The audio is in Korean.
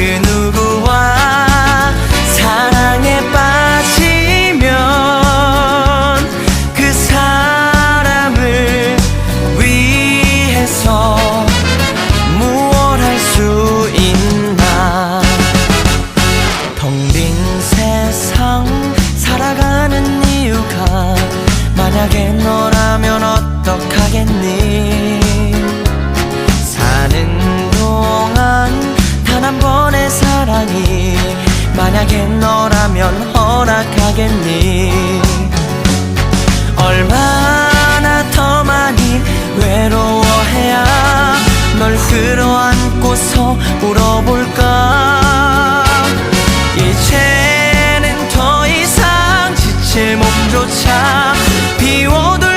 그 누구와 사랑에 빠지면 그 사람을 위해서 무얼 할 수 있나? 텅 빈 세상 살아가는 이유가 만약에 너라면 어떻게 사랑이 만약에 너라면 허락하겠니? 얼마나 더 많이 외로워해야 널 끌어안고서 울어볼까? 이제는 더 이상 지칠 몸조차 비워도